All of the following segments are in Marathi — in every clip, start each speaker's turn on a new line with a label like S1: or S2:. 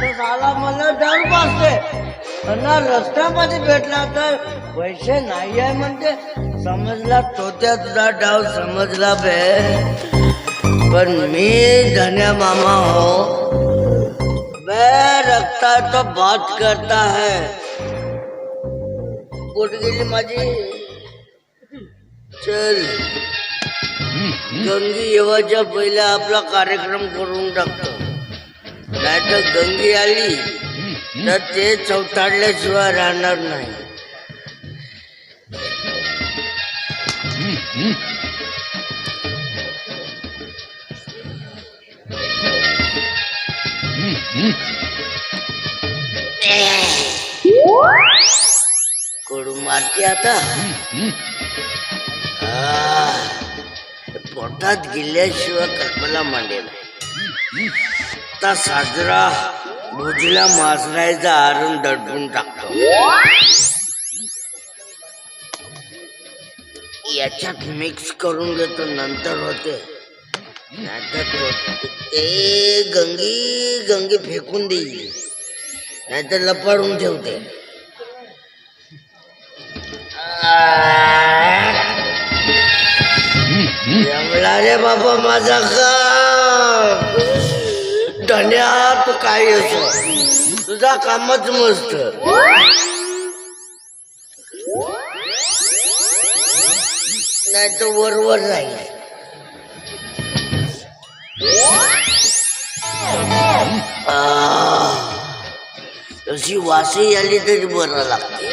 S1: तर झाला मला डर बसते आणि रस्त्यामध्ये भेटला तर पैसे नाही आहे म्हणते समजला तोत्या तुझा डाव समजला बे पण मी धन्या मामा हो मैं रखता है तो बात करता है कुठ गेली माझी चल गंगी येवाच्या पहिला आपला कार्यक्रम करून टाकतो नाही तर गंगी आली तर ते चौताडल्याशिवाय राहणार नाही. कडू मारते आता. पोटात गेल्याशिवाय कल्पना मांडेल. आता साजरा भुजला मासरायचा आरण दडपून टाकतो. याच्यात मिक्स करून घेतो नंतर होते. नाहीतर तो- ते गंगी गंगी फेकून देईल. नाहीतर लपाडून ठेवते. जमला रे बाबा माझा का धन्यात काय असो? तुझा कामच मस्त. नाही तर वरवर राहील. तशी वासी आली तरी बरं लागते.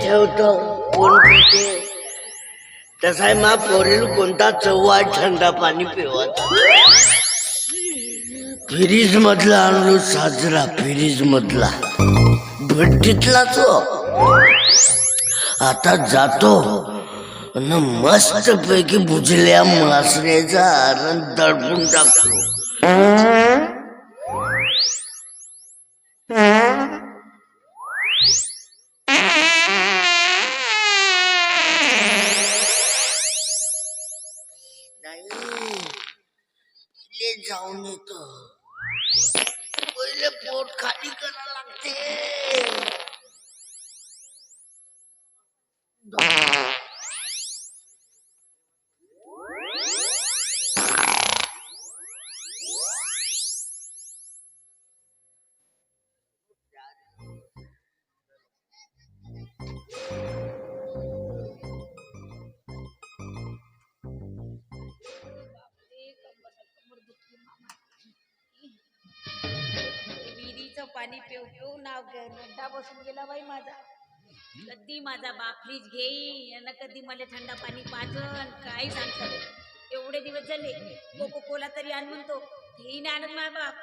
S1: ठेवतो. कोण कुठे तसा आहे मा पोरील कोणता चव्वा थंडा पाणी पिवत? फ्रीज मधला आणलो साजरा फ्रीज मधला भट्टीतला तो. आता जातो. न मस्त पैकी बुजल्या मासऱ्याचा आनंद दडपून टाकतो. ले जाऊन येतो. पहिले पोट खाली
S2: पिऊ लड्डा बसून गेला बाई माझा. कधी माझा बाप फ्रीज घेईन? कधी मला थंड पाणी पाजन? काही सांगतात एवढे दिवस झाले कोको कोला तरी आण म्हणतो. तेही नाही आणत माझा बाप.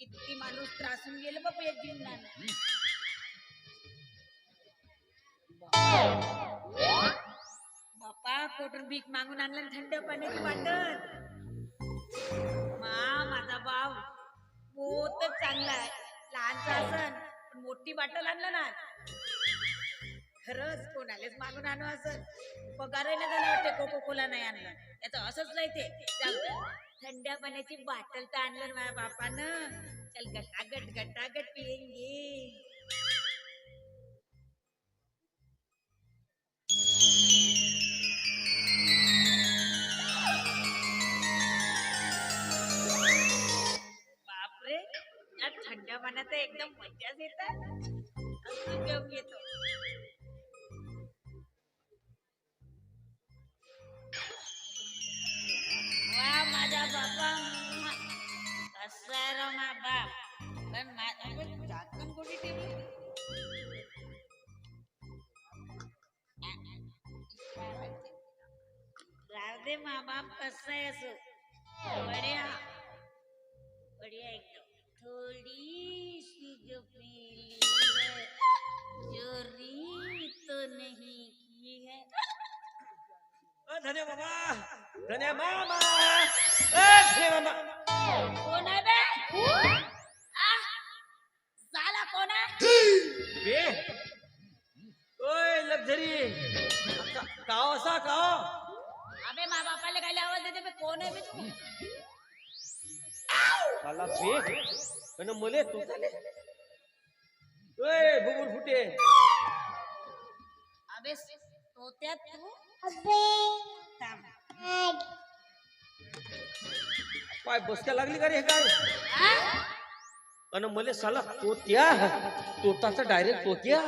S2: किती माणूस त्रासून गेलं बाप या जीवनानं. बापा कोटर भीक मागून आणलं थंड पाण्याची वाटत मा माझा बाप बहुतच चांगला आहे. लहानचा असन पण मोठी बाटल आणलं ना. खरंच कोणालाच मागून आणू असं पगारही नाही झाला वाटते कोको कोला नाही आणलं याचं असंच नाही ते. जाऊ थंड पाण्याची बाटल तर आणलं माझ्या बापानं. चल गटागट गटागट पियेंगे. थंड पाण्यात एकदम मज्जाच येतात येतो. वा माझा बाबा. कसा आहे मा बाप? पण माझ्या झाकण कोणी ठेवली राहते मा बाप कसं आहे असो? बढिया. बढ़िया एकदम. थोड़ी सी जो पीली है जो रीत तो नहीं की है।
S3: धन्य बाबा धन्य मामा धन्य मामा
S2: कौन है बे? आ साला कौन है?
S3: बे ओय लक्झरी काव असा काव
S2: अबे माँ बापा बापाला काय आवाज़ देते बे? कोण आहे बे तू?
S3: मला बे आणि मले तू चाले ओय बुबुर फुटे.
S2: अबे तोत्या तू? थांब.
S3: पाय बसक्या लागली का रे हे काय? अन मले साला तोत्या. तोताचा डायरेक्ट तोत्या.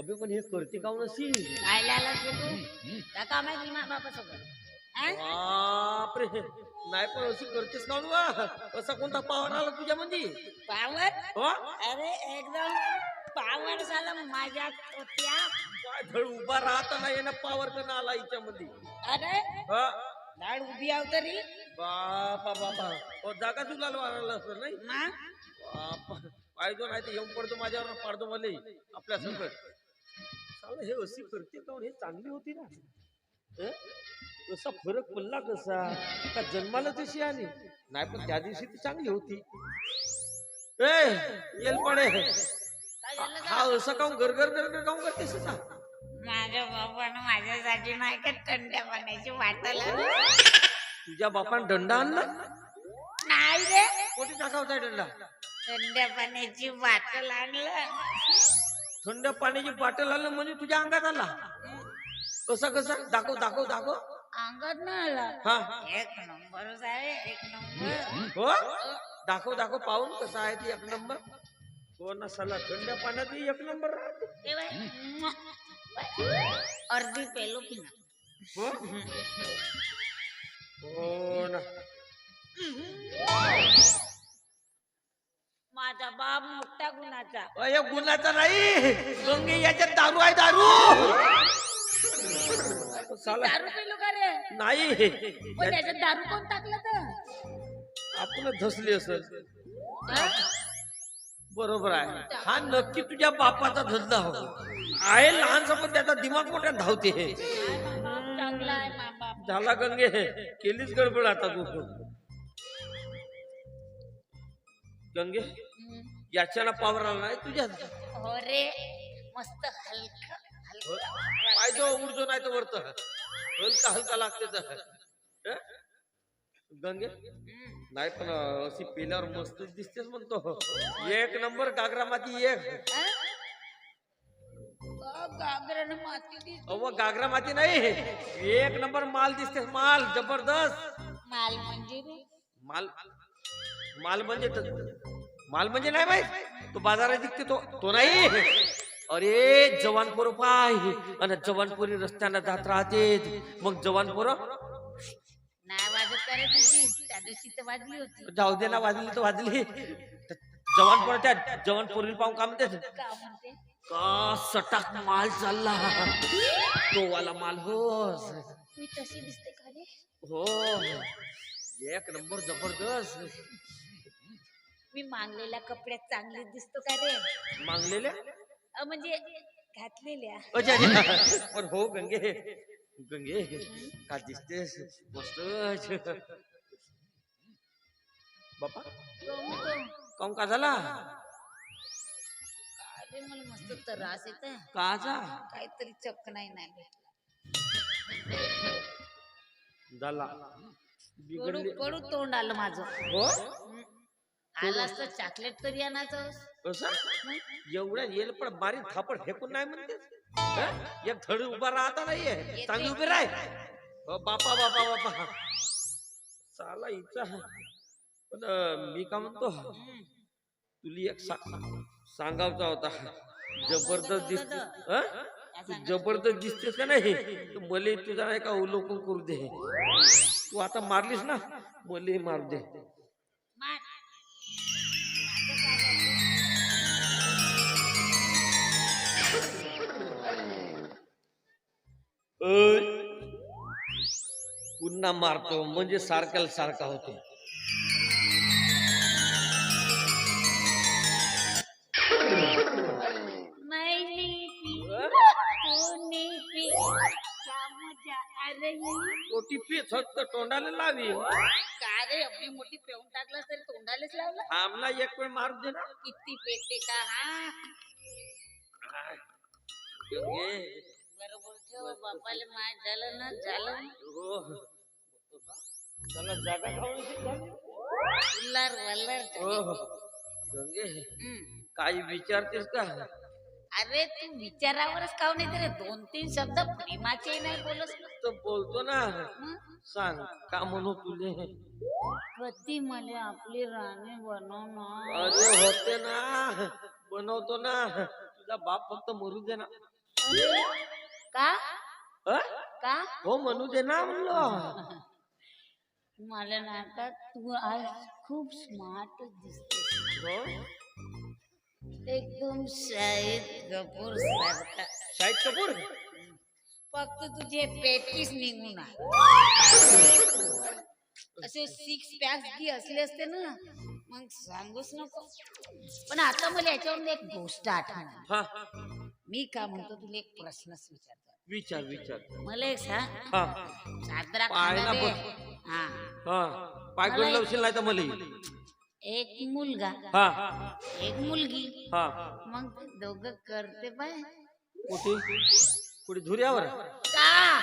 S3: अबे पण हे करते काऊन अशी?
S2: आलास बे तू. का काम आहे तुझ्या बापासोबत आ?
S3: बापरे. नाही पण अशी करतेस काऊन वा. असा कोणता पावर आला तुझ्या मध्ये
S2: पावर
S3: हो?
S2: अरे एकदम पावर झाला माझ्या
S3: काय धड उभा राहता नाही ना पावर करणं आला हिच्यामध्ये.
S2: अरे?
S3: हा?
S2: झाड उभी आव तरी.
S3: बापा बापा. हो जागा तुला मारायला असं नाही? बापा. पाहिजो नाही तर येऊन पडतो माझ्यावर पाडतो मले. आपल्या संकट हे अशी करते काऊन हे चांगली होती ना. कसा फरक पडला कसा? का जन्माला तशी आली. नाही पण त्या दिवशी ती चांगली होती. ए हा असं काऊन गरगर गरगर काऊन करतेस?
S2: माझ्या बाबानं माझ्यासाठी नाही का थंड्या पाण्याची वाटल?
S3: तुझ्या बापान दंडा आणला?
S2: नाही रे.
S3: कोणी टाकावताय दंडा?
S2: थंड्या पाण्याची बाटल आणलं.
S3: थंड पाण्याची बाटल आलं म्हणजे तुझ्या अंगात आला. कसा कसा? दाखव दाखव दाखव.
S2: अंगात नाही आला.
S3: हा
S2: एक नंबरच आहे एक नंबर.
S3: हो? दाखव दाखव पाहून कसा आहे ती एक नंबर. हो ना साला थंड पाण्यात एक नंबर राहते.
S2: ए बाई, म्वा. अर्धी पेलो पिना
S3: हो? हो ना.
S2: माझा बाप मोठा गुणाचा.
S3: अय गुन्हाचा नाही. गंगे याच्यात दारू आहे दारू. साला
S2: दारू पेलो का रे?
S3: नाही.
S2: त्याच्यात दारू कोण टाकलं तर?
S3: आपणच धसली असेल.
S2: हा?
S3: बरोबर आहे. हा नक्की तुझ्या बापाचा धंदा हो. आहे लहानसा पण त्याचा दिमाग मोठ्या धावते
S2: चांगला आहे मा बाप.
S3: झाला गंगे केलीच गडबड आता तू गंगे. याच्याला पावर आला नाही तुझ्या
S2: हो रे मस्त हलक.
S3: पाहिजे उडतो नाही तर वरत हलका हलका लागते तर. हं? गंगे? नाही पण अशी पेल्यावर मस्त दिसतेच म्हणतो. एक नंबर गागरा माती एक. अव गागरा माती नाही. एक नंबर माल दिसते माल जबरदस्त.
S2: माल म्हणजे
S3: माल माल म्हणजे माल म्हणजे नाही माहीत. तो बाजारात दिसते तो. तो नाही. अरे जवान पोरं पाय. आणि जवान पोरी रस्त्यानं जात राहते मग जवान पोरं
S2: नाही वाजत तुझी? त्या दिवशी तर वाजली होती.
S3: जाऊ दे ना वाजली तर वाजली. जवान पोरं त्या जवान पोरी पाहून काम म्हणते?
S2: का म्हणते?
S3: का सटाक माल चालला. तो वाला माल हो
S2: मी तशी दिसते का रे?
S3: हो. एक नंबर जबरदस्त.
S2: मी मागलेल्या कपड्यात चांगली दिसतो का रे?
S3: मागलेल्या
S2: अ, म्हणजे घातलेल्या.
S3: अच्छा अच्छा. पण हो गंगे. गंगे. का दिसतेस? मस्त. बापा? काऊन का झाला?
S2: अरे मला मस्त त्रास येत
S3: काचा?
S2: काहीतरी चक्क नाही नाही भेटलं.
S3: झाला. बिघडली
S2: कडू तोंड आलं माझं.
S3: हो?
S2: आला असतं चॉकलेट तरी आणायचं.
S3: कसं? एवढ्या येल पण बारीक थापड फेकून नाही म्हणते? हं? एक धड उभा राहता नाहीये. चांगली उभी राह हो, बापा बापा बापा. चाला हिचा पण अं, मी का म्हणतो? तुली एक सा- सांगावचा होता. जबरदस्त दिसते हं? तू जबरदस्त दिसतेस का नाही? तर मले तुझा नाही का अवलोकन करू दे? तू आता मारलीस ना? मले मारू दे. पुन्हा मारतो म्हणजे सारख्याला सारखा होतो.
S2: पी
S3: ओटीपी फक्त तोंडाला लावी
S2: का रे एवढी मोठी पेऊन टाकलं तरी तोंडालेच लावलं?
S3: आमला एक वेळ मारू दे ना.
S2: किती पेटे का हा बरोबर ठेव बापाला मार झालं ना झालं
S3: हो. जागा खाऊन हो हो. गंगे.
S2: हम्म.
S3: काही विचारतेस का?
S2: अरे तू विचारावरच काव नाही तरी दोन तीन शब्द प्रेमाचे नाही बोलस.
S3: तर बोलतो ना. सांग का म्हणू तुले?
S2: कधी मला आपली राणी बनव ना
S3: अरे होते ना. बनवतो ना. तुझा बाप फक्त मरू दे ना.
S2: का?
S3: अ?
S2: का?
S3: हो म्हणू दे ना म्हणलो.
S2: मला ना आता तू आज खूप स्मार्ट दिसते
S3: हो?
S2: एकदम शाहिद कपूर सारखा.
S3: शाहिद कपूर?
S2: फक्त तुझे पेटीस निघून. असे सिक्स पॅक्स की असले असते ना मग सांगूच नको. पण आता मला याच्यावरून एक गोष्ट आठवण
S3: हा.
S2: मी का म्हणतो तुला एक प्रश्नच विचारतो.
S3: विचार विचार.
S2: मला एक सांग.
S3: हा. पाय ना
S2: खांदा हा.
S3: हा. पाय करून लावशील नाही तर मला.
S2: एक मुलगा.
S3: हा.
S2: एक मुलगी.
S3: हा.
S2: मग दोघं करते पाय
S3: कुठे? कुठे? धुऱ्यावर?
S2: का?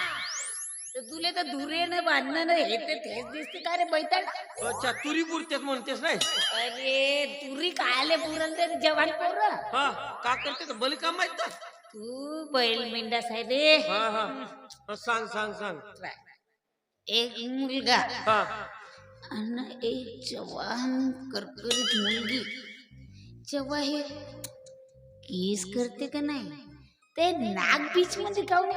S2: तर तुले तर धुरे न बांधणं न हे ते तेच दिसते का रे बैताड?
S3: अच्छा तुरी पुरतेच म्हणतेस नाही?
S2: अरे तुरी कायले पुरण ते जवान पोर.
S3: हा. का करते? तर मला काम माहीत ना
S2: तू बैल मेंढास आहे रे.
S3: हा हा. हा, सांग सांग सांग.
S2: एक मुलगा
S3: हा.
S2: आणि एक जवान करकरीत मुलगी. जेव्हा हे केस करते का नाही ते नाक बीच मध्ये काऊन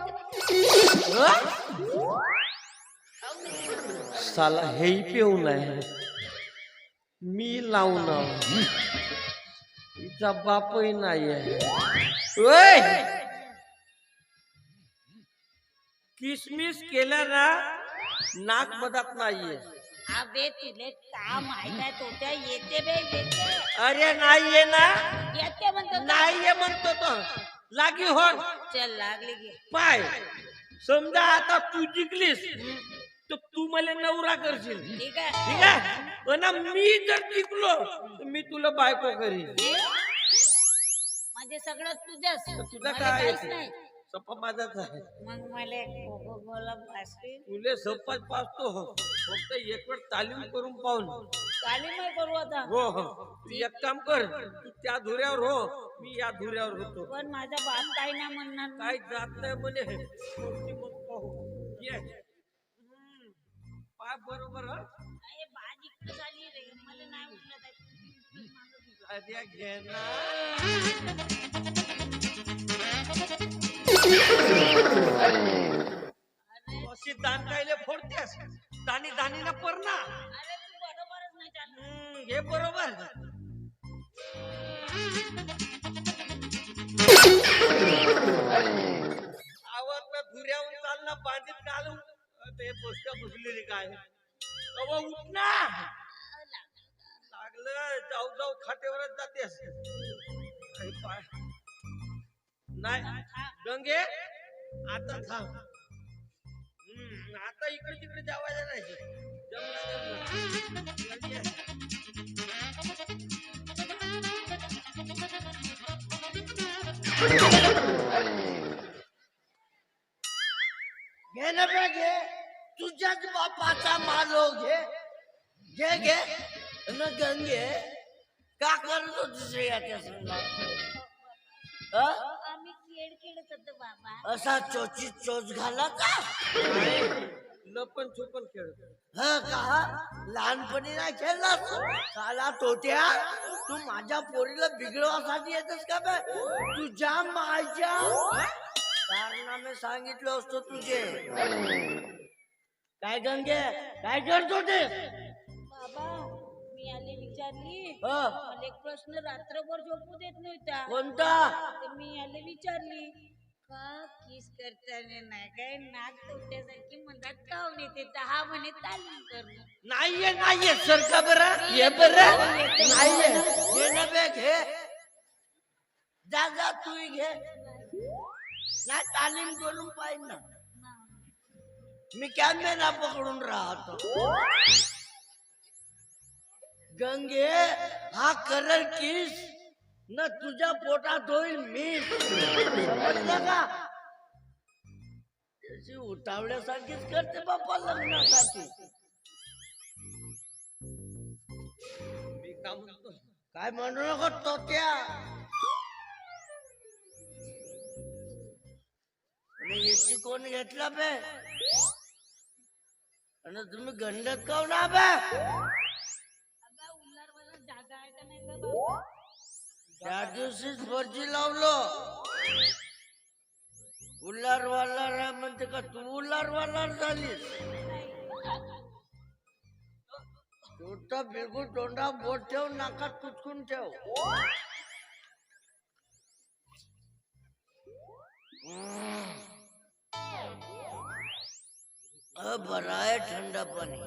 S3: साला हेही पिऊन आहे. मी लावून तिचा बापही नाही आहे. ओय! किसमिस केल्या ना नाक मधात नाहीये.
S2: अबे तुले का माहीत आहे? तो त्या येते बे येते.
S3: अरे नाहीये ना?
S2: येते म्हणतो.
S3: नाहीये म्हणतो तो. लागी हो
S2: चल लागले गे.
S3: पाय. समजा आता तू जिंकलीस तर तू मला नवरा करशील.
S2: ठीक आहे.
S3: ठीक आहे? पण मी जर जिंकलो तर मी तुला बायको करीन.
S2: म्हणजे सगळं तुझंच
S3: तुझं
S2: मला
S3: काय
S2: काहीच
S3: आहे?
S2: नाही.
S3: सप्पा माझाच आहे.
S2: मग मला कोला पाचशे
S3: तुले सप्पाच पाचतो हो फक्त एक वेळ तालीम करून पाहून.
S2: तालीम आहे करू आता.
S3: हो हो. तू एक काम कर. तू त्या धुऱ्यावर हो. मी या धुऱ्यावर होतो.
S2: पण माझा बाप काय नाही. म्हणणार ना.
S3: काय जात नाही म्हणे. मग पाहू ये. हम्म. पाय बरोबर हं?
S2: अरे इकडे झाली?
S3: अशी दान कायले फोडतेस? दानी पर ना.
S2: अरे तू बरोबरच नाही चालत
S3: हम्म, हे बरोबर. आवाज ना धुऱ्यावर चालना बांधीत घालून. ते पोस्ट बसलेली काय अहो उठ ना लागलं जाऊ जाऊ खाटेवरच जातेस आई पाय. नाही गंगे आता थांब. हम्म, आता इकडे तिकडे जावायला नाही. जमलं जमलं. जल्दी
S1: घे ना बे घे. तुझ्याच बापाचा मालो घे. घे घे. न गंगे का करत होतीस रे याच्या संग
S2: आम्ही खेळ खेळत होतो बाबा
S1: असा चोची चोच घाला का
S3: लपन छुपन खेळ
S1: ह का लहानपणी नाही खेळला साला तोट्या तू माझ्या पोरीला बिघडवासाठी येतस का बे तुझ्या माझ्या कारनामे सांगितलं असतो तुझे काय गंगे काय करतो ते
S2: आले विचारली?
S1: ह.
S2: मला एक प्रश्न रात्रभर झोपू देत नव्हता.
S1: कोणता?
S2: तर मी आले विचारली का किस करताना नाही काय? नाक तोट्यासारखी म्हणतात काऊन येते? दहा म्हणे तालीम करणं.
S3: नाहीये नाहीये सरका बरं ये बरं.
S1: नाहीये घे ना बे घे जा जा तू घे. नाही तालीम करून पाहिजे ना. मी कॅमे ना पकडून राहतो. गंगे हा कलर किस न तुझ्या पोटात होईल मी समजलं त्याची उतावळ्यासारखीच करते बाप्पा लग्नासाठी. मी का काय म्हणू नको तोत्या याची कोण घेतला बे? आणि तुम्ही गंडत
S2: का हो ना बे?
S1: त्या दिवशीच फर्जी लावलं. उल्हार वाल्हार म्हणते का तू उल्हार वाल्हार झालीस? तू तर बिलकुल तोंडा बोट ठेव नाकात कुचकून ठेव. बरा आहे थंड पाणी.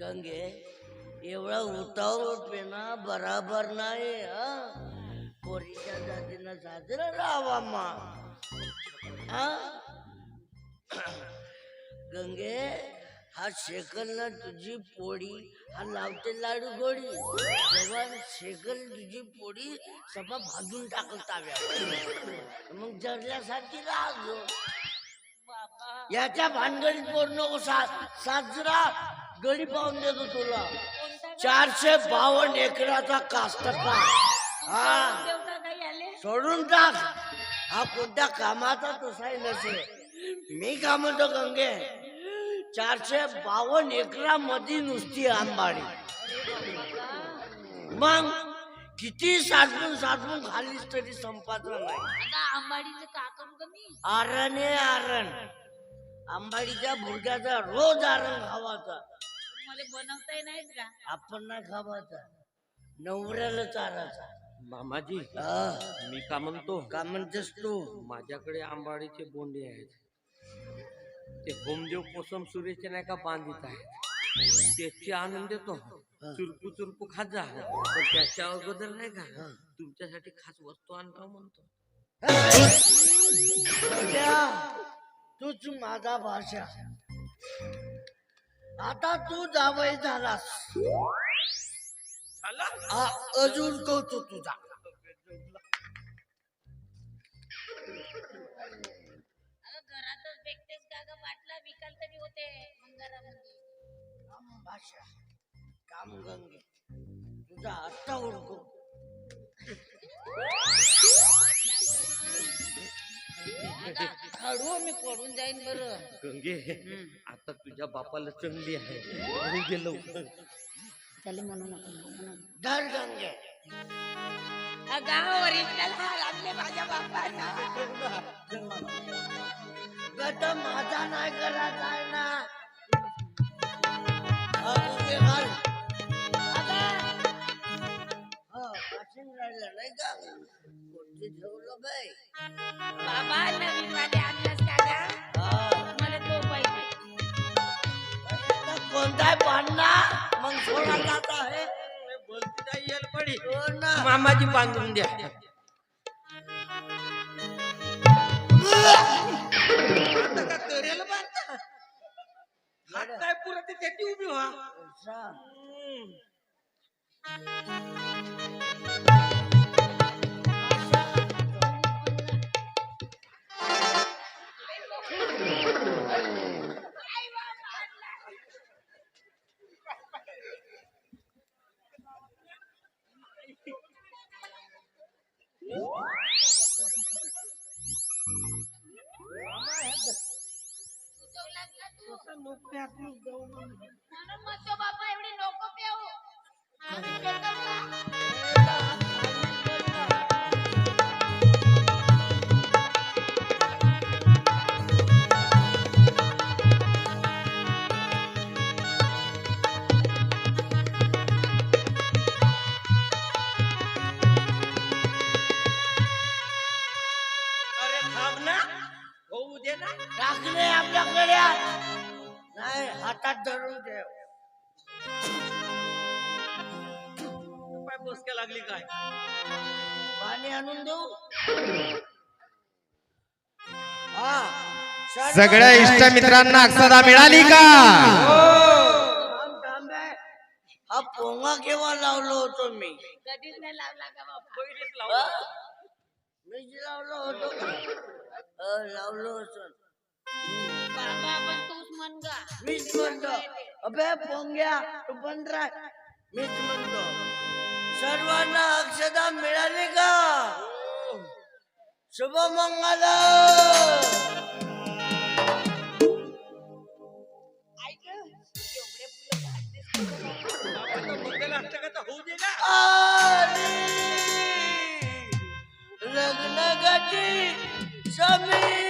S1: गंगे. एवढा उतावळ पेना बराबर नाही हा. पोरीच्या जातीनं साजरा राहावा मा. हा? गंगे हा शेकल ना तुझी पोळी हा लावते लाडू गोडी. जेव्हा शेकल तुझी पोळी सभा भाजून टाकल ताव्या मग जरल्यासाठी
S2: राग
S1: याच्या भानगडीत पोर नको साजरा. गडी पाहून देतो तुला. चारशे बावन्न एकराचा कास्तकार. हा.
S2: देवता काही आले
S1: सोडून टाक. हा कोणत्या कामाचा तसाही नसेल. मी का म्हणतो गंगे? चारशे बावन्न एकरामध्ये नुसती आंबाडी. मग किती साठवून साठवून खालीच तरी संपाचं नाही
S2: आंबाडीचं
S1: आरण आहे आरण. आंबाडीच्या भुरग्याचा रोज आरण खावाचा.
S2: मला बनवताही नाहीत का?
S1: आपण नाही खावाचा नवऱ्याला चाराचा
S3: मामाजी
S1: हा,
S3: मी का म्हणतो?
S1: का म्हणतेस तू?
S3: माझ्याकडे आंबाडीचे बोंडे आहेत. ते होमदेव कोसम सुरेचे नाही का बांधित आहेत? त्याची आणून देतो चुरपू चुरपू खात जा. पण त्याच्या अगोदर नाही का? तुमच्यासाठी खास वस्तू आणतो म्हणतो?
S1: तूच माझा भाषा आता तू जावई झालास.
S3: झाला?
S1: हा, अजून कौतुक तुझा.
S2: अगं घरातच भेटतेस का ग? बाटला विकाल तरी होते मंगारामध्ये.
S1: काम भाषा काम गंगे तुझा आत्ता ओळखू.
S2: खडू मी पडून जाईन बरं.
S3: गंगे आता तुझ्या बापाला चंगली आहे. म्हणून गेलो
S2: त्याला म्हणू नको
S1: धर गंगे.
S2: गावावर आणले माझ्या बापानं
S1: गट माझा नाही करायचा आहे ना. हा, गंगे घाल. हा, वाशिंग राहिलं नाही का कोणती ठेवलं बाई
S2: बाबा नवीन वाले आणलास का ग?
S1: हा.
S2: मला तो पाहिजे.
S1: आता कोणताही पाडणा मग सोडा जात आहे.
S3: बोलती नाही येल पडी.
S1: हो ना.
S3: मामाजी बांधून द्या. आता का तरेला बांधता? हात काय पुरत आहे त्याची उभी व्हा.
S1: असा.
S2: म्हणून म्हणतो बाबा एवढी नको पेऊ
S1: टाकले आपल्याकडे. नाही हातात धरून ठेव.
S3: पाय लागली काय?
S1: पाणी आणून देऊ? हा.
S4: सगळ्या इष्टमित्रांना अक्षदा मिळाली का?
S1: आहे. हा पोंगा केव्हा लावलो होतो मी?
S2: कधीच नाही लावला का बाबा?
S3: पहिलेच लावला.
S1: मी जे लावलो होतो? अ, लावलो होतो.
S2: बाबा पण तूच म्हण गा.
S1: मीच म्हणतो अबे पोंग्या तू बंद राह मीच म्हणतो सर्वांना अक्षदा मिळाली का? शुभ मंगल.
S2: ऐक एवढे फुलं घातलेस का?
S3: बाबाचा मंगल अष्टकाचा होऊ दे ना
S1: आली. लग्न गटी समीत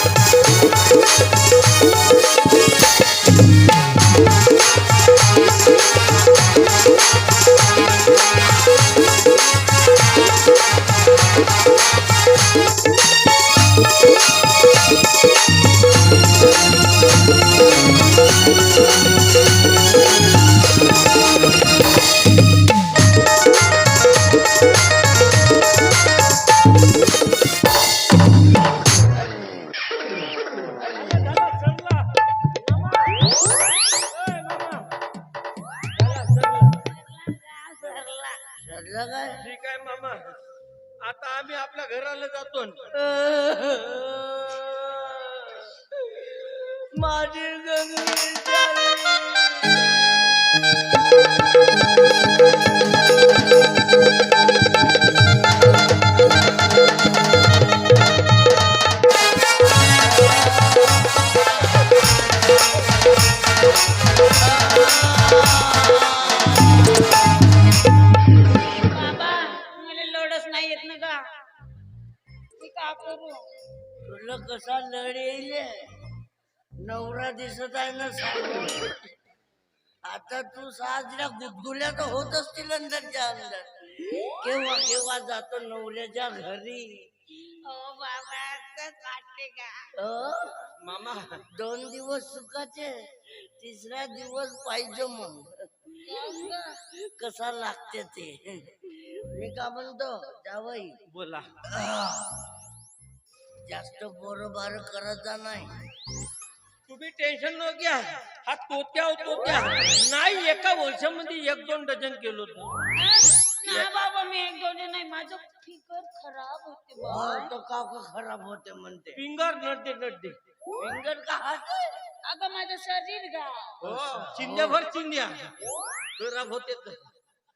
S1: तुला कसा लढ येईल? नवरा दिसत आहे ना समोर आता तू साजऱ्या गुदगुल्या तर होत असतील अंदरच्या अंदर केव्हा केव्हा जातो नवऱ्याच्या घरी?
S2: हो बाबा असंच वाटते का?
S1: अ?
S3: मामा.
S1: दोन दिवस सुखाचे तिसरा दिवस पाहिजे मग. कसा लागते ते? मी का म्हणतो जावई.
S3: बोला.
S1: जास्त बरोबर करत जा नाही.
S3: तुम्ही टेन्शन न घ्या. हा तोत्या हो तोत्या. नाही एका वर्षामध्ये एक दोन डझन केलो तो
S2: ना बाबा मी एक दोन नाही माझं फिकर खराब होते
S1: हो,
S2: बाबा
S1: तो काका खराब होते म्हणते.
S3: फिंगर नड्डे नड्डे
S1: फिंगर का? हात
S2: अगं माझं शरीर गा
S3: हो चिंध्याभर चिंध्या. खराब होते तर.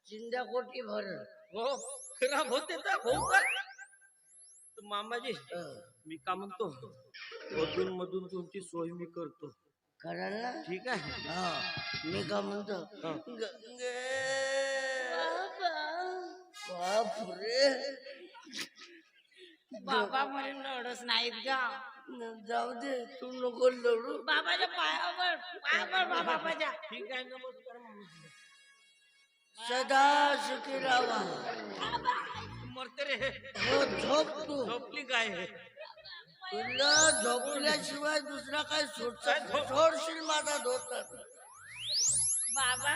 S1: चिंध्या कोटी भर
S3: हो खराब होते तर भाऊ का तर मामाजी मी का म्हणतो मधून मधून तुमची सोय मी करतो.
S1: कराल ना
S3: ठीक आहे?
S1: हा. मी का म्हणतो
S3: हा.
S1: गंगे! बापरे!
S2: बाबा मला लढच नाहीत गा
S1: जाऊ दे तू नको लढू.
S2: बाबाच्या पायावर पायावर बाबा माझ्या
S3: ठीक आहे नमस्कार मामाजी
S1: सदा सुखी राहा.
S3: मरते रे.
S1: हो झोप तू.
S3: झोपली काय?
S1: तुला झोपल्याशिवाय दुसरा काय
S3: झोप?
S1: सोडशील माझा धोतर.
S2: बाबा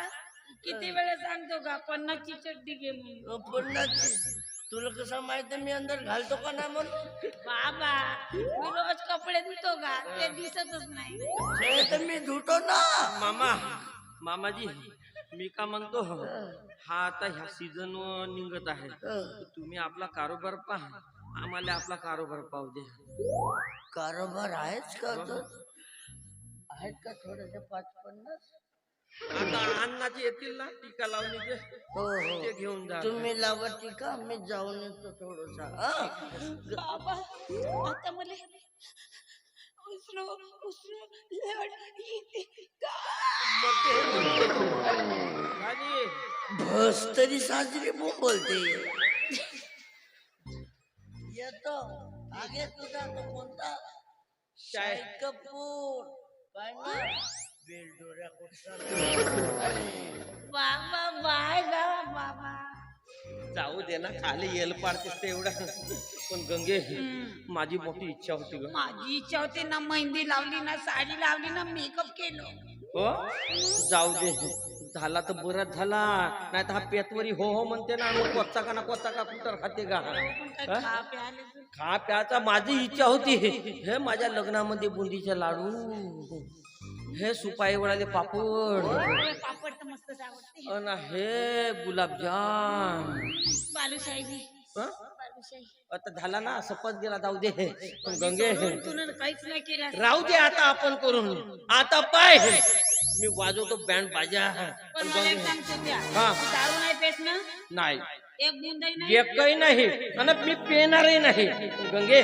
S2: किती वेळा सांगतो का? पन्नासची चड्डी घे म्हणून.
S1: पन्नाची तुला कसं माहिती मी अंदर घालतो का नाही म्हणून?
S2: बाबा मी रोज कपडे धुतो का? ते दिसतच नाही.
S1: हे तर मी धुतो ना.
S3: मामा मामाजी मी का म्हणतो हा. आता ह्या सीझन निघत आहे. तुम्ही आपला कारोबार पहा. आम्हाला आपला कारोबार पाहू द्या
S1: कारोबार आहेच का तर आहेत का थोडेसे पाच पन्नास?
S3: आता अन्नाचे येतील ना टीका लावणीचे
S1: हो
S3: ते
S1: हो
S3: घेऊन जा.
S1: तुम्ही लावती का मी जाऊन येतो थोडसा.
S2: बाबा आता मला लढ येते का?
S3: आणि
S1: बस तरी साजरी पण येतो. आगे तुझा तो कोणता? शाहिद कपूर. बेलडोऱ्या
S2: बाबा बाय बाबा.
S3: जाऊ दे ना खाली येल पाडतेस ते एवढं. पण गंगे माझी मोठी इच्छा होती ग.
S2: माझी इच्छा होती ना मेहंदी लावली ना साडी लावली ना मेकअप केलं.
S3: हो? जाऊ दे. झाला तर बरंच झाला नाही तर हा पेतवरी हो हो म्हणते ना मग कोचा का ना कोचा का कुठं खाते का हा?
S2: खा प्याले तर.
S3: खा प्याचा माझी इच्छा होती हे माझ्या लग्नामध्ये बुंदीचे लाडू हे सुपाई वडाले पापड
S2: पापड तर मस्तच आवडते
S3: अन हे गुलाबजाम
S2: बालुशाही.
S3: हं? आता झाला ना सपत गेला जाऊ दे. पण गंगे.
S2: तुला काहीच नाही केलं.
S3: राहू दे आता आपण करून. आता पाय. मी वाजवतो बँड बाजा.
S2: पण मला एक सांगतो त्या
S3: हा.
S2: दारू नाही पेस ना?
S3: नाही.
S2: एक बुंदही नाही.
S3: एकही नाही. आणि मी पेणारही नाही. गंगे.